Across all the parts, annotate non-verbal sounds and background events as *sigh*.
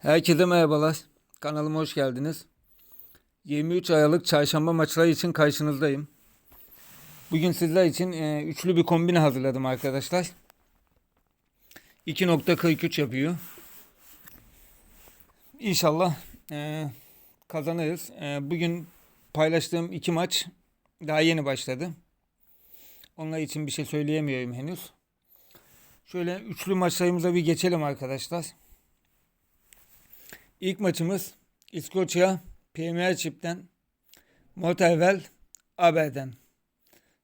Herkese merhabalar. Kanalıma hoş geldiniz. 23 Aralık çarşamba maçları için karşınızdayım. Bugün sizler için e, üçlü bir kombine hazırladım arkadaşlar. 2.43 yapıyor. İnşallah e, kazanırız. E, bugün paylaştığım iki maç daha yeni başladı. Onlar için bir şey söyleyemiyorum henüz. Şöyle üçlü maçlarımıza bir geçelim arkadaşlar. İlk maçımız İskoçya Premiership'ten Motherwell Aberdeen.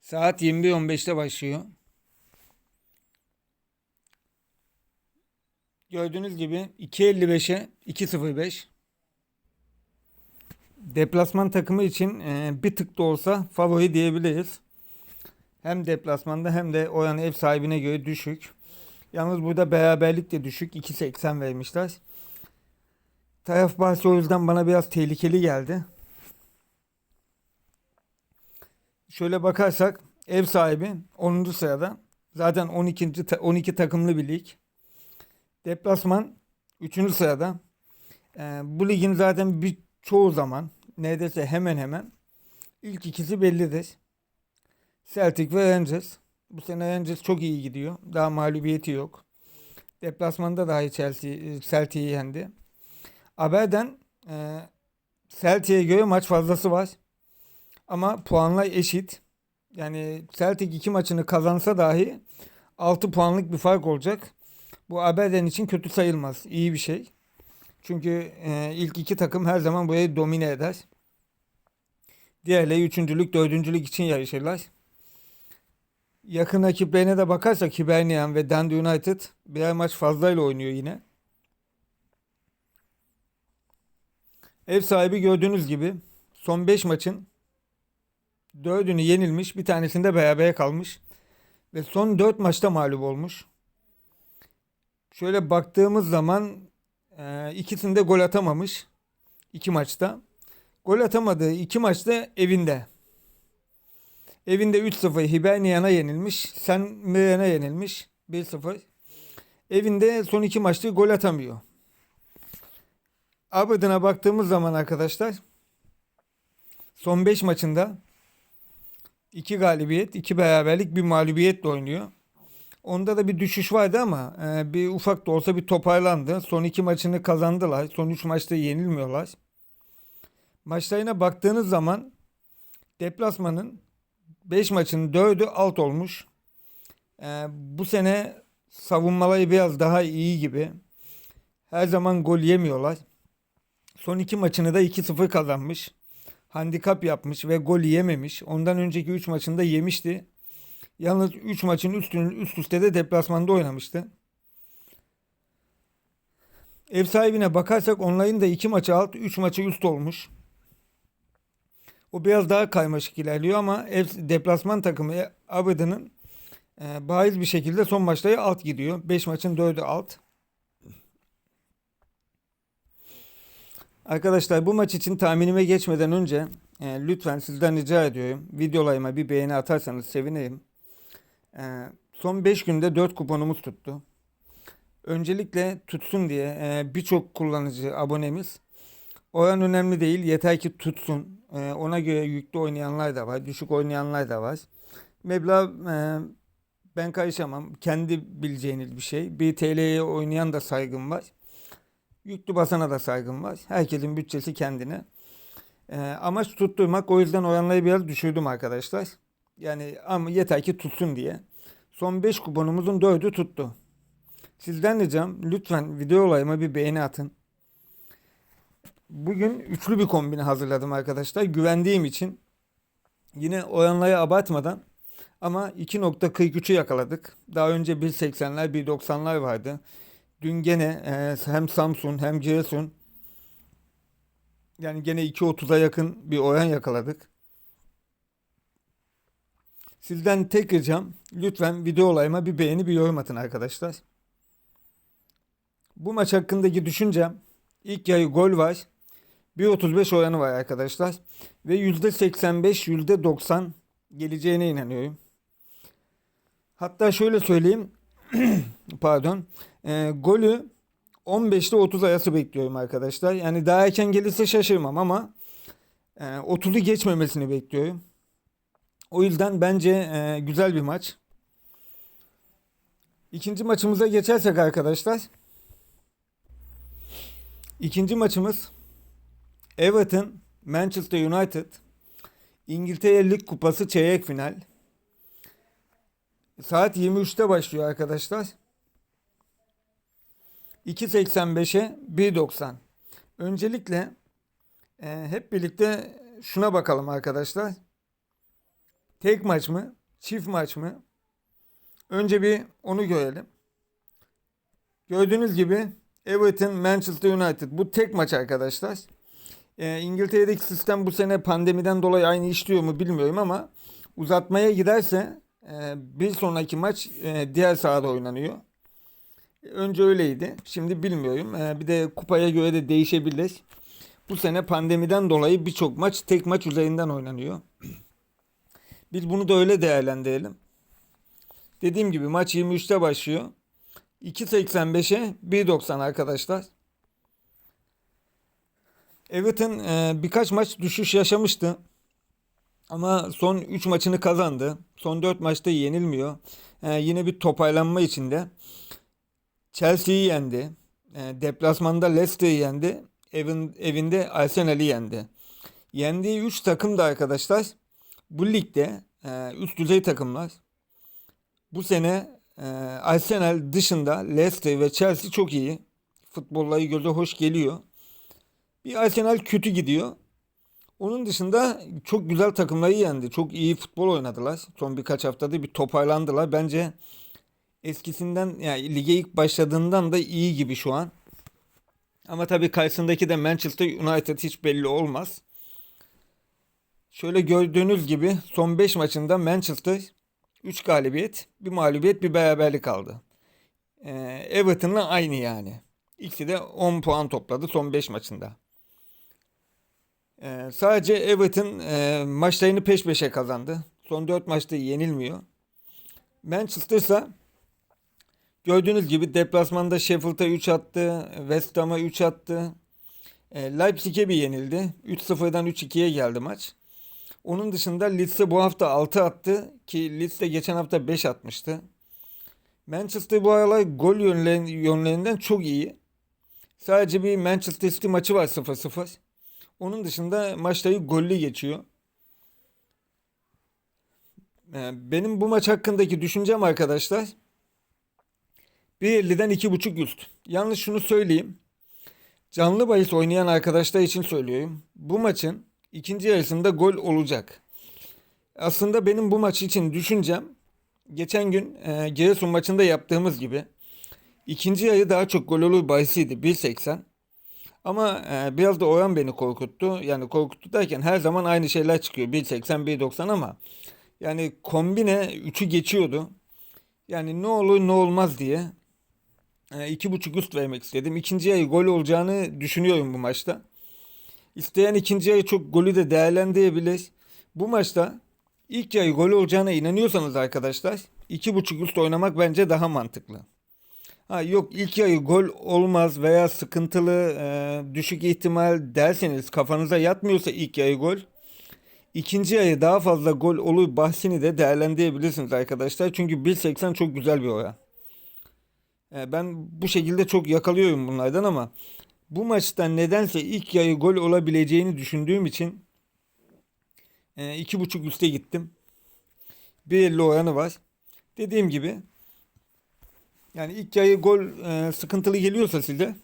Saat 21.15'te başlıyor. Gördüğünüz gibi 2.55'e 2.05. Deplasman takımı için e, bir tık da olsa favori diyebiliriz. Hem deplasmanda hem de oranı ev sahibine göre düşük. Yalnız burada beraberlik de düşük. 2.80 vermişler. Taraf bahsi o yüzden bana biraz tehlikeli geldi. Şöyle bakarsak ev sahibi 10. sırada. Zaten 12. ta- 12 takımlı bir lig. Deplasman 3. sırada. Ee, bu ligin zaten bir çoğu zaman neredeyse hemen hemen ilk ikisi bellidir. Celtic ve Rangers. Bu sene Rangers çok iyi gidiyor. Daha mağlubiyeti yok. Deplasmanda dahi Chelsea Celtic'i yendi. Aberdeen e, Celtic'e göre maç fazlası var. Ama puanlar eşit. Yani Celtic iki maçını kazansa dahi 6 puanlık bir fark olacak. Bu Aberdeen için kötü sayılmaz. İyi bir şey. Çünkü e, ilk iki takım her zaman burayı domine eder. Diğerleri üçüncülük, dördüncülük için yarışırlar. Yakın rakiplerine de bakarsak Hibernian ve Dundee United birer maç fazlayla oynuyor yine. Ev sahibi gördüğünüz gibi son 5 maçın 4'ünü yenilmiş, bir tanesinde berabere kalmış ve son 4 maçta mağlup olmuş. Şöyle baktığımız zaman e, ikisinde gol atamamış. iki maçta. Gol atamadığı iki maçta evinde. Evinde 3-0 Hibernian'a yenilmiş. Sen Mirren'e yenilmiş. 1-0. Evinde son iki maçta gol atamıyor. Aberdeen'a baktığımız zaman arkadaşlar son 5 maçında 2 galibiyet, 2 beraberlik, bir mağlubiyetle oynuyor. Onda da bir düşüş vardı ama e, bir ufak da olsa bir toparlandı. Son 2 maçını kazandılar. Son 3 maçta yenilmiyorlar. Maçlarına baktığınız zaman deplasmanın 5 maçın 4'ü alt olmuş. E, bu sene savunmaları biraz daha iyi gibi. Her zaman gol yemiyorlar. Son iki maçını da 2-0 kazanmış. Handikap yapmış ve gol yememiş. Ondan önceki 3 maçında yemişti. Yalnız 3 maçın üstünün üst üste de deplasmanda oynamıştı. Ev sahibine bakarsak onların da 2 maçı alt, 3 maçı üst olmuş. O biraz daha kaymaşık ilerliyor ama ev deplasman takımı Aberdeen'ın e, bariz bir şekilde son maçları alt gidiyor. 5 maçın 4'ü alt. Arkadaşlar bu maç için tahminime geçmeden önce e, lütfen sizden rica ediyorum. Videolarıma bir beğeni atarsanız sevinirim. E, son 5 günde 4 kuponumuz tuttu. Öncelikle tutsun diye e, birçok kullanıcı abonemiz oran önemli değil yeter ki tutsun. E, ona göre yüklü oynayanlar da var, düşük oynayanlar da var. Meblağ e, ben karışamam. Kendi bileceğiniz bir şey. Bir TL'ye oynayan da saygım var. Yüklü basana da saygım var. Herkesin bütçesi kendine. Ee, amaç tutturmak. O yüzden oranları biraz düşürdüm arkadaşlar. Yani ama yeter ki tutsun diye. Son 5 kuponumuzun 4'ü tuttu. Sizden ricam lütfen video olayıma bir beğeni atın. Bugün üçlü bir kombine hazırladım arkadaşlar. Güvendiğim için yine oranları abartmadan ama 2.43'ü yakaladık. Daha önce 1.80'ler 1.90'lar vardı. Dün gene e, hem Samsun hem Giresun yani gene 2.30'a yakın bir oran yakaladık. Sizden tek ricam lütfen video olayıma bir beğeni bir yorum atın arkadaşlar. Bu maç hakkındaki düşüncem ilk yarı gol var. 1.35 oranı var arkadaşlar. Ve %85 %90 geleceğine inanıyorum. Hatta şöyle söyleyeyim. *clears throat* pardon. E, golü 15 ile 30 arası bekliyorum arkadaşlar. Yani daha erken gelirse şaşırmam ama e, 30'u geçmemesini bekliyorum. O yüzden bence e, güzel bir maç. İkinci maçımıza geçersek arkadaşlar. İkinci maçımız Everton Manchester United İngiltere Lig Kupası çeyrek final. Saat 23'te başlıyor arkadaşlar. 2.85'e 1.90. Öncelikle e, hep birlikte şuna bakalım arkadaşlar. Tek maç mı? Çift maç mı? Önce bir onu görelim. Gördüğünüz gibi Everton Manchester United bu tek maç arkadaşlar. E, İngiltere'deki sistem bu sene pandemiden dolayı aynı işliyor mu bilmiyorum ama uzatmaya giderse e, bir sonraki maç e, diğer sahada oynanıyor. Önce öyleydi. Şimdi bilmiyorum. E, bir de kupaya göre de değişebilir. Bu sene pandemiden dolayı birçok maç tek maç üzerinden oynanıyor. *clears throat* Biz bunu da öyle değerlendirelim. Dediğim gibi maç 23'te başlıyor. 2.85'e 1.90 arkadaşlar. Everton e, birkaç maç düşüş yaşamıştı. Ama son 3 maçını kazandı. Son 4 maçta yenilmiyor. E, yine bir toparlanma içinde. Chelsea'yi yendi. E, deplasmanda Leicester'ı yendi. Evin, evinde Arsenal'i yendi. Yendiği 3 takım da arkadaşlar bu ligde e, üst düzey takımlar. Bu sene e, Arsenal dışında Leicester ve Chelsea çok iyi. Futbolları göze hoş geliyor. Bir Arsenal kötü gidiyor. Onun dışında çok güzel takımları yendi. Çok iyi futbol oynadılar. Son birkaç haftada bir toparlandılar. Bence eskisinden yani lige ilk başladığından da iyi gibi şu an. Ama tabii karşısındaki de Manchester United hiç belli olmaz. Şöyle gördüğünüz gibi son 5 maçında Manchester 3 galibiyet, bir mağlubiyet, bir beraberlik aldı. Ee, Everton'la aynı yani. İkisi de 10 puan topladı son 5 maçında. Ee, sadece Everton e, maçlarını peş peşe kazandı. Son 4 maçta yenilmiyor. Manchester ise gördüğünüz gibi deplasmanda Sheffield'a 3 attı. West Ham'a 3 attı. E, Leipzig'e bir yenildi. 3-0'dan 3-2'ye geldi maç. Onun dışında Leeds'e bu hafta 6 attı ki Leeds de geçen hafta 5 atmıştı. Manchester bu aralar gol yönlerinden çok iyi. Sadece bir Manchester City maçı var 0-0. Onun dışında maçları gollü geçiyor. Ee, benim bu maç hakkındaki düşüncem arkadaşlar 1.50'den 2.5 üst. Yalnız şunu söyleyeyim. Canlı bahis oynayan arkadaşlar için söylüyorum. Bu maçın ikinci yarısında gol olacak. Aslında benim bu maç için düşüncem geçen gün e, Giresun maçında yaptığımız gibi ikinci yarı daha çok gol olur bahisiydi 1.80. Ama e, biraz da oran beni korkuttu. Yani korkuttu derken her zaman aynı şeyler çıkıyor. 1.80, 1.90 ama yani kombine 3'ü geçiyordu. Yani ne olur ne olmaz diye iki buçuk üst vermek istedim. İkinci yarı gol olacağını düşünüyorum bu maçta. İsteyen ikinci yarı çok golü de değerlendirebilir. Bu maçta ilk yarı gol olacağına inanıyorsanız arkadaşlar iki buçuk üst oynamak bence daha mantıklı. Ha yok ilk yarı gol olmaz veya sıkıntılı e, düşük ihtimal derseniz kafanıza yatmıyorsa ilk yarı gol. İkinci yarı daha fazla gol olur bahsini de değerlendirebilirsiniz arkadaşlar. Çünkü 1.80 çok güzel bir oran. E, ben bu şekilde çok yakalıyorum bunlardan ama bu maçta nedense ilk yarı gol olabileceğini düşündüğüm için e, iki buçuk üste gittim. 1.50 oranı var. Dediğim gibi yani ilk yarı gol e, sıkıntılı geliyorsa size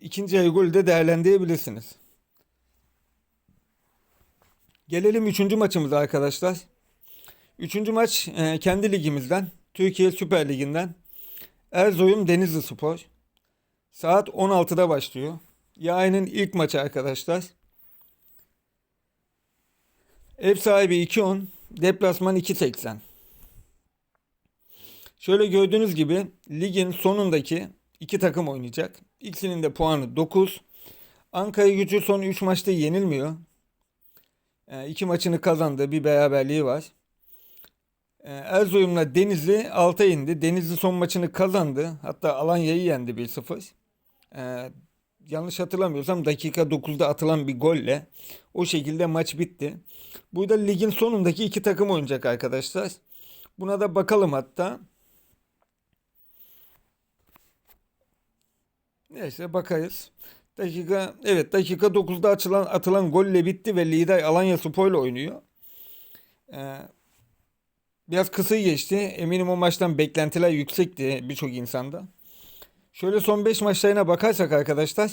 ikinci yarı golü de değerlendirebilirsiniz. Gelelim üçüncü maçımıza arkadaşlar. Üçüncü maç e, kendi ligimizden. Türkiye Süper Ligi'nden. Erzurum Denizli Spor. Saat 16'da başlıyor. Yayının ilk maçı arkadaşlar. Ev sahibi 2.10. Deplasman 2.80. Şöyle gördüğünüz gibi ligin sonundaki iki takım oynayacak. İkisinin de puanı 9. Ankara gücü son 3 maçta yenilmiyor. E, iki maçını kazandı. Bir beraberliği var. Ee, Erzurum'la Denizli alta indi. Denizli son maçını kazandı. Hatta Alanya'yı yendi 1-0. Ee, yanlış hatırlamıyorsam dakika 9'da atılan bir golle o şekilde maç bitti. Burada ligin sonundaki iki takım oynayacak arkadaşlar. Buna da bakalım hatta. Neyse bakarız. Dakika evet dakika 9'da açılan atılan golle bitti ve lider Alanya Spor'la oynuyor. Ee, biraz kısa geçti. Eminim o maçtan beklentiler yüksekti birçok insanda. Şöyle son 5 maçlarına bakarsak arkadaşlar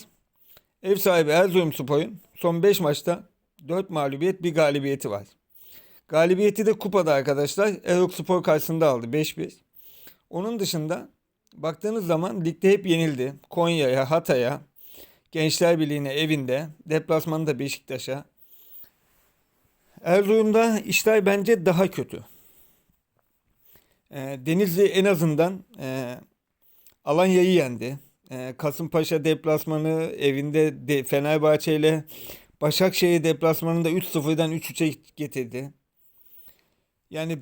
ev sahibi Erzurumspor'un son 5 maçta 4 mağlubiyet bir galibiyeti var. Galibiyeti de kupada arkadaşlar Erok Spor karşısında aldı 5-1. Onun dışında baktığınız zaman ligde hep yenildi. Konya'ya, Hatay'a, Gençler Birliği'ne evinde, deplasmanında Beşiktaş'a. Erzurum'da işler bence daha kötü. Ee, Denizli en azından e, Alanya'yı yendi. Ee, Kasımpaşa deplasmanı evinde de Fenerbahçe ile Başakşehir deplasmanında 3-0'dan 3-3'e getirdi. Yani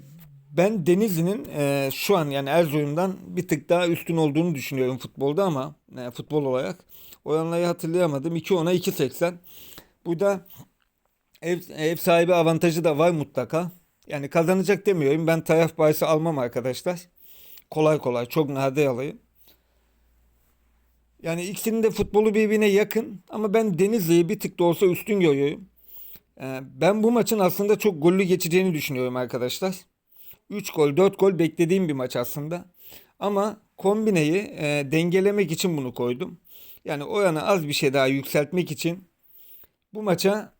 ben Denizli'nin e, şu an yani Erzurum'dan bir tık daha üstün olduğunu düşünüyorum futbolda ama e, futbol olarak. Oranları hatırlayamadım. 2-10'a 2-80. Burada ev, ev sahibi avantajı da var mutlaka. Yani kazanacak demiyorum. Ben taraf bahisi almam arkadaşlar. Kolay kolay çok nadir alayım. Yani ikisinin de futbolu birbirine yakın ama ben Denizli'yi bir tık da olsa üstün görüyorum. Ee, Ben bu maçın aslında çok gollü geçeceğini düşünüyorum arkadaşlar. 3 gol, 4 gol beklediğim bir maç aslında. Ama kombineyi e, dengelemek için bunu koydum. Yani oranı az bir şey daha yükseltmek için bu maça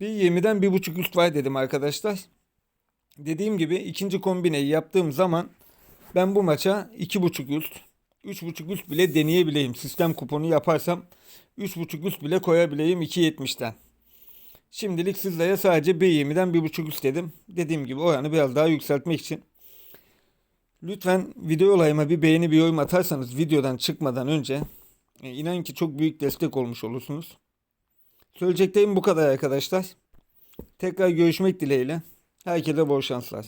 bir 20'den 1.5 üst var dedim arkadaşlar. Dediğim gibi ikinci kombineyi yaptığım zaman ben bu maça 2.5 üst, 3.5 üst bile deneyebileyim. Sistem kuponu yaparsam 3.5 üst bile koyabileyim 2.70'ten. Şimdilik sizlere sadece B20'den 1.5 üst dedim. Dediğim gibi oranı biraz daha yükseltmek için. Lütfen video olayıma bir beğeni bir yorum atarsanız videodan çıkmadan önce e, inanın ki çok büyük destek olmuş olursunuz. Söyleyeceklerim bu kadar arkadaşlar. Tekrar görüşmek dileğiyle. Herkese bol şanslar.